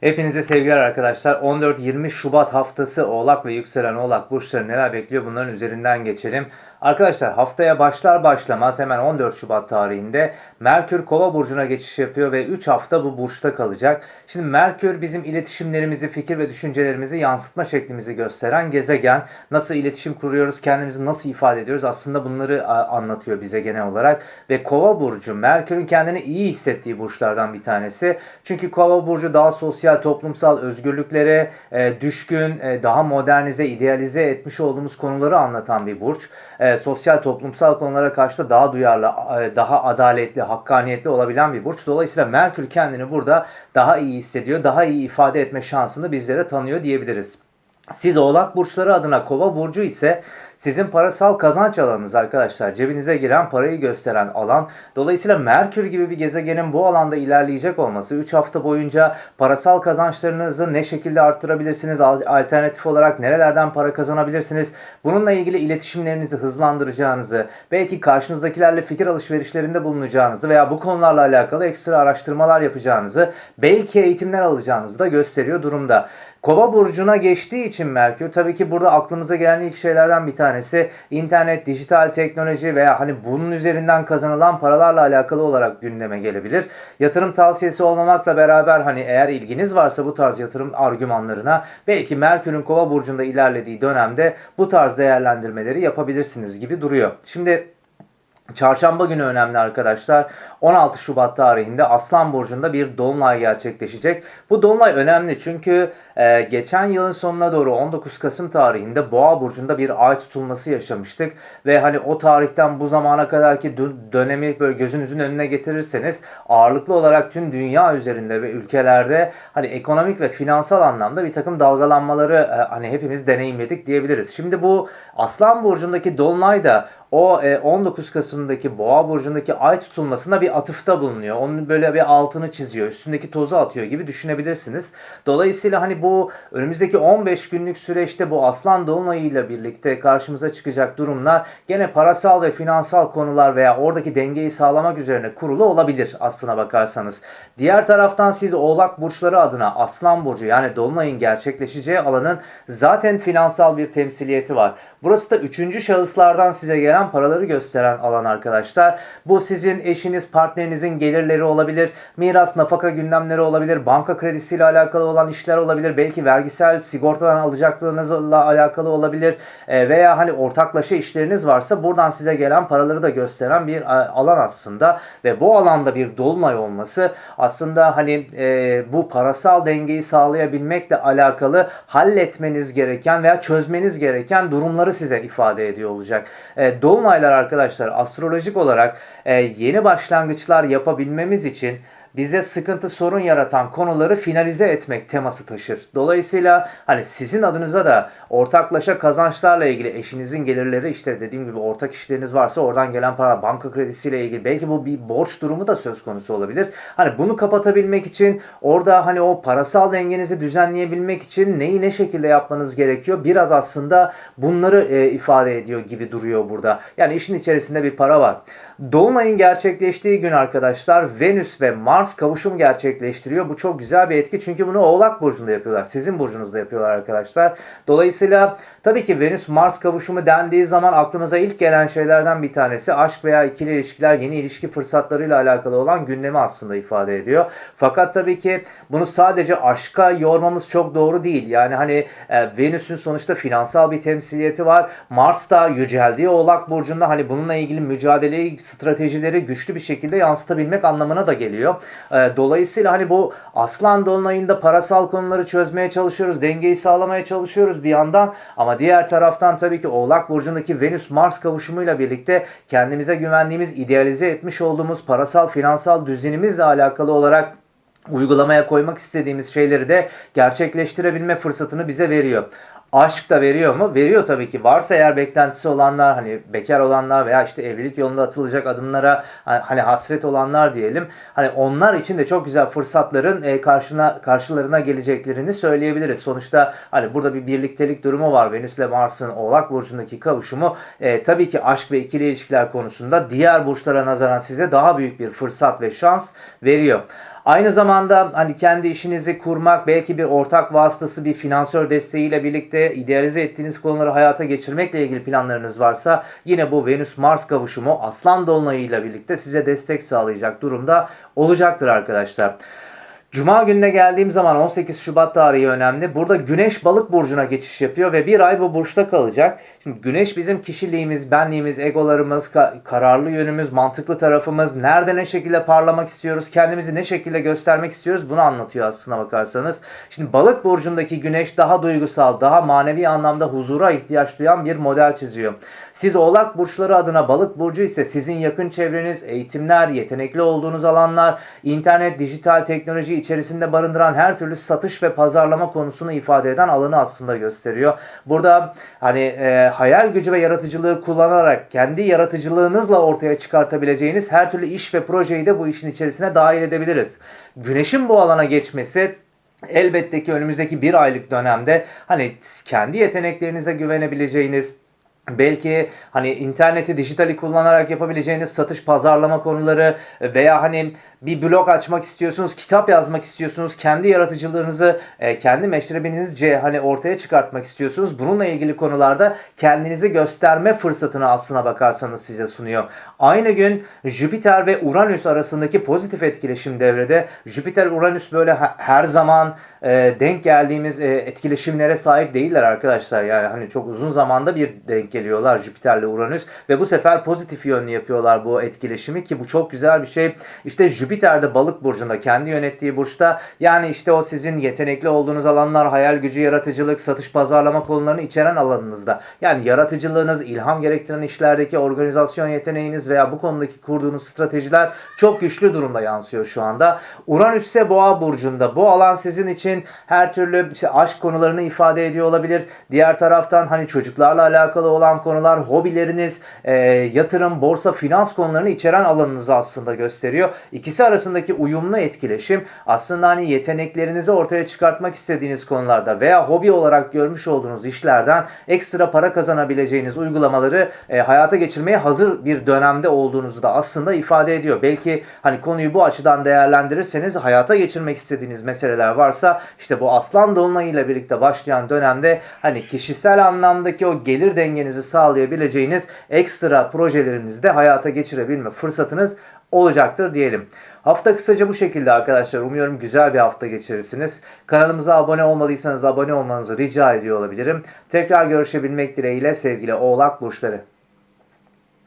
Hepinize sevgiler arkadaşlar. 14-20 Şubat haftası Oğlak ve Yükselen Oğlak burçları neler bekliyor bunların üzerinden geçelim. Arkadaşlar haftaya başlar başlamaz hemen 14 Şubat tarihinde Merkür Kova burcuna geçiş yapıyor ve 3 hafta bu burçta kalacak. Şimdi Merkür bizim iletişimlerimizi, fikir ve düşüncelerimizi yansıtma şeklimizi gösteren gezegen. Nasıl iletişim kuruyoruz, kendimizi nasıl ifade ediyoruz aslında bunları anlatıyor bize genel olarak. Ve Kova burcu Merkür'ün kendini iyi hissettiği burçlardan bir tanesi. Çünkü Kova burcu daha sosyal, toplumsal özgürlüklere e, düşkün, e, daha modernize, idealize etmiş olduğumuz konuları anlatan bir burç. E, sosyal, toplumsal konulara karşı da daha duyarlı, e, daha adaletli, hakkaniyetli olabilen bir burç. Dolayısıyla Merkür kendini burada daha iyi hissediyor, daha iyi ifade etme şansını bizlere tanıyor diyebiliriz. Siz oğlak burçları adına kova burcu ise sizin parasal kazanç alanınız arkadaşlar. Cebinize giren parayı gösteren alan. Dolayısıyla Merkür gibi bir gezegenin bu alanda ilerleyecek olması 3 hafta boyunca parasal kazançlarınızı ne şekilde arttırabilirsiniz? Al- Alternatif olarak nerelerden para kazanabilirsiniz? Bununla ilgili iletişimlerinizi hızlandıracağınızı, belki karşınızdakilerle fikir alışverişlerinde bulunacağınızı veya bu konularla alakalı ekstra araştırmalar yapacağınızı, belki eğitimler alacağınızı da gösteriyor durumda. Kova burcuna geçtiği için Merkür tabii ki burada aklımıza gelen ilk şeylerden bir tanesi internet, dijital teknoloji veya hani bunun üzerinden kazanılan paralarla alakalı olarak gündeme gelebilir. Yatırım tavsiyesi olmamakla beraber hani eğer ilginiz varsa bu tarz yatırım argümanlarına belki Merkür'ün Kova burcunda ilerlediği dönemde bu tarz değerlendirmeleri yapabilirsiniz gibi duruyor. Şimdi Çarşamba günü önemli arkadaşlar. 16 Şubat tarihinde Aslan Burcu'nda bir dolunay gerçekleşecek. Bu dolunay önemli çünkü e, geçen yılın sonuna doğru 19 Kasım tarihinde Boğa Burcu'nda bir ay tutulması yaşamıştık. Ve hani o tarihten bu zamana kadarki dö- dönemi böyle gözünüzün önüne getirirseniz ağırlıklı olarak tüm dünya üzerinde ve ülkelerde hani ekonomik ve finansal anlamda bir takım dalgalanmaları e, hani hepimiz deneyimledik diyebiliriz. Şimdi bu Aslan Burcu'ndaki dolunay da o e, 19 Kasım'daki Boğa burcundaki ay tutulmasına bir atıfta bulunuyor. Onun böyle bir altını çiziyor, üstündeki tozu atıyor gibi düşünebilirsiniz. Dolayısıyla hani bu önümüzdeki 15 günlük süreçte bu Aslan Dolunayı ile birlikte karşımıza çıkacak durumlar gene parasal ve finansal konular veya oradaki dengeyi sağlamak üzerine kurulu olabilir aslına bakarsanız. Diğer taraftan siz Oğlak burçları adına Aslan burcu yani Dolunay'ın gerçekleşeceği alanın zaten finansal bir temsiliyeti var. Burası da üçüncü şahıslardan size gelen paraları gösteren alan arkadaşlar. Bu sizin eşiniz, partnerinizin gelirleri olabilir, miras, nafaka gündemleri olabilir, banka kredisiyle alakalı olan işler olabilir, belki vergisel sigortadan alacaklarınızla alakalı olabilir E, veya hani ortaklaşa işleriniz varsa buradan size gelen paraları da gösteren bir a, alan aslında ve bu alanda bir dolunay olması aslında hani e, bu parasal dengeyi sağlayabilmekle alakalı halletmeniz gereken veya çözmeniz gereken durumları size ifade ediyor olacak. E, dolunaylar arkadaşlar astrolojik olarak e, yeni başlangıçlar yapabilmemiz için bize sıkıntı sorun yaratan konuları finalize etmek teması taşır. Dolayısıyla hani sizin adınıza da ortaklaşa kazançlarla ilgili eşinizin gelirleri işte dediğim gibi ortak işleriniz varsa oradan gelen para banka kredisiyle ilgili belki bu bir borç durumu da söz konusu olabilir. Hani bunu kapatabilmek için orada hani o parasal dengenizi düzenleyebilmek için neyi ne şekilde yapmanız gerekiyor? Biraz aslında bunları e, ifade ediyor gibi duruyor burada. Yani işin içerisinde bir para var. Dolunay'ın gerçekleştiği gün arkadaşlar Venüs ve Mars kavuşum gerçekleştiriyor. Bu çok güzel bir etki çünkü bunu Oğlak Burcu'nda yapıyorlar. Sizin burcunuzda yapıyorlar arkadaşlar. Dolayısıyla tabii ki Venüs Mars kavuşumu dendiği zaman aklımıza ilk gelen şeylerden bir tanesi aşk veya ikili ilişkiler, yeni ilişki fırsatlarıyla alakalı olan gündemi aslında ifade ediyor. Fakat tabii ki bunu sadece aşka yormamız çok doğru değil. Yani hani e, Venüs'ün sonuçta finansal bir temsiliyeti var. Mars da yüceldiği Oğlak Burcu'nda hani bununla ilgili mücadeleyi, stratejileri güçlü bir şekilde yansıtabilmek anlamına da geliyor. E, dolayısıyla hani bu Aslan Dolunay'ında parasal konuları çözmeye çalışıyoruz. Dengeyi sağlamaya çalışıyoruz bir yandan. Ama diğer taraftan tabii ki Oğlak Burcu'ndaki Venüs-Mars kavuşumuyla birlikte kendimize güvendiğimiz, idealize etmiş olduğumuz parasal, finansal düzenimizle alakalı olarak uygulamaya koymak istediğimiz şeyleri de gerçekleştirebilme fırsatını bize veriyor. Aşk da veriyor mu? Veriyor tabii ki. Varsa eğer beklentisi olanlar, hani bekar olanlar veya işte evlilik yolunda atılacak adımlara hani hasret olanlar diyelim. Hani onlar için de çok güzel fırsatların e, karşına karşılarına geleceklerini söyleyebiliriz. Sonuçta hani burada bir birliktelik durumu var. Venüs ile Mars'ın Oğlak burcundaki kavuşumu e, tabii ki aşk ve ikili ilişkiler konusunda diğer burçlara nazaran size daha büyük bir fırsat ve şans veriyor. Aynı zamanda hani kendi işinizi kurmak, belki bir ortak vasıtası, bir finansör desteğiyle birlikte idealize ettiğiniz konuları hayata geçirmekle ilgili planlarınız varsa yine bu Venüs-Mars kavuşumu Aslan Dolunay'ıyla birlikte size destek sağlayacak durumda olacaktır arkadaşlar. Cuma gününe geldiğim zaman 18 Şubat tarihi önemli. Burada Güneş Balık burcuna geçiş yapıyor ve bir ay bu burçta kalacak. Şimdi Güneş bizim kişiliğimiz, benliğimiz, egolarımız, ka- kararlı yönümüz, mantıklı tarafımız, nerede ne şekilde parlamak istiyoruz, kendimizi ne şekilde göstermek istiyoruz bunu anlatıyor aslına bakarsanız. Şimdi Balık burcundaki Güneş daha duygusal, daha manevi anlamda huzura ihtiyaç duyan bir model çiziyor. Siz Oğlak burçları adına Balık burcu ise sizin yakın çevreniz, eğitimler, yetenekli olduğunuz alanlar, internet, dijital teknoloji içerisinde barındıran her türlü satış ve pazarlama konusunu ifade eden alanı aslında gösteriyor. Burada hani e, hayal gücü ve yaratıcılığı kullanarak kendi yaratıcılığınızla ortaya çıkartabileceğiniz her türlü iş ve projeyi de bu işin içerisine dahil edebiliriz. Güneşin bu alana geçmesi elbette ki önümüzdeki bir aylık dönemde hani kendi yeteneklerinize güvenebileceğiniz Belki hani interneti dijitali kullanarak yapabileceğiniz satış pazarlama konuları veya hani bir blog açmak istiyorsunuz, kitap yazmak istiyorsunuz, kendi yaratıcılığınızı e, kendi meşrebinizce hani ortaya çıkartmak istiyorsunuz. Bununla ilgili konularda kendinizi gösterme fırsatını aslına bakarsanız size sunuyor. Aynı gün Jüpiter ve Uranüs arasındaki pozitif etkileşim devrede. Jüpiter Uranüs böyle her zaman e, denk geldiğimiz e, etkileşimlere sahip değiller arkadaşlar. Yani hani çok uzun zamanda bir denk geliyorlar Jüpiter'le Uranüs ve bu sefer pozitif yönlü yapıyorlar bu etkileşimi ki bu çok güzel bir şey. İşte Jüpiter'de balık burcunda kendi yönettiği burçta yani işte o sizin yetenekli olduğunuz alanlar hayal gücü, yaratıcılık, satış pazarlama konularını içeren alanınızda. Yani yaratıcılığınız, ilham gerektiren işlerdeki organizasyon yeteneğiniz veya bu konudaki kurduğunuz stratejiler çok güçlü durumda yansıyor şu anda. Uranüs ise boğa burcunda. Bu alan sizin için her türlü işte aşk konularını ifade ediyor olabilir. Diğer taraftan hani çocuklarla alakalı olan konular, hobileriniz, e, yatırım, borsa, finans konularını içeren alanınızı aslında gösteriyor. İkisi arasındaki uyumlu etkileşim aslında hani yeteneklerinizi ortaya çıkartmak istediğiniz konularda veya hobi olarak görmüş olduğunuz işlerden ekstra para kazanabileceğiniz uygulamaları e, hayata geçirmeye hazır bir dönemde olduğunuzu da aslında ifade ediyor. Belki hani konuyu bu açıdan değerlendirirseniz hayata geçirmek istediğiniz meseleler varsa işte bu aslan dolunay ile birlikte başlayan dönemde hani kişisel anlamdaki o gelir dengenizi sağlayabileceğiniz ekstra projelerinizi de hayata geçirebilme fırsatınız olacaktır diyelim. Hafta kısaca bu şekilde arkadaşlar. Umuyorum güzel bir hafta geçirirsiniz. Kanalımıza abone olmadıysanız abone olmanızı rica ediyor olabilirim. Tekrar görüşebilmek dileğiyle sevgili Oğlak Burçları.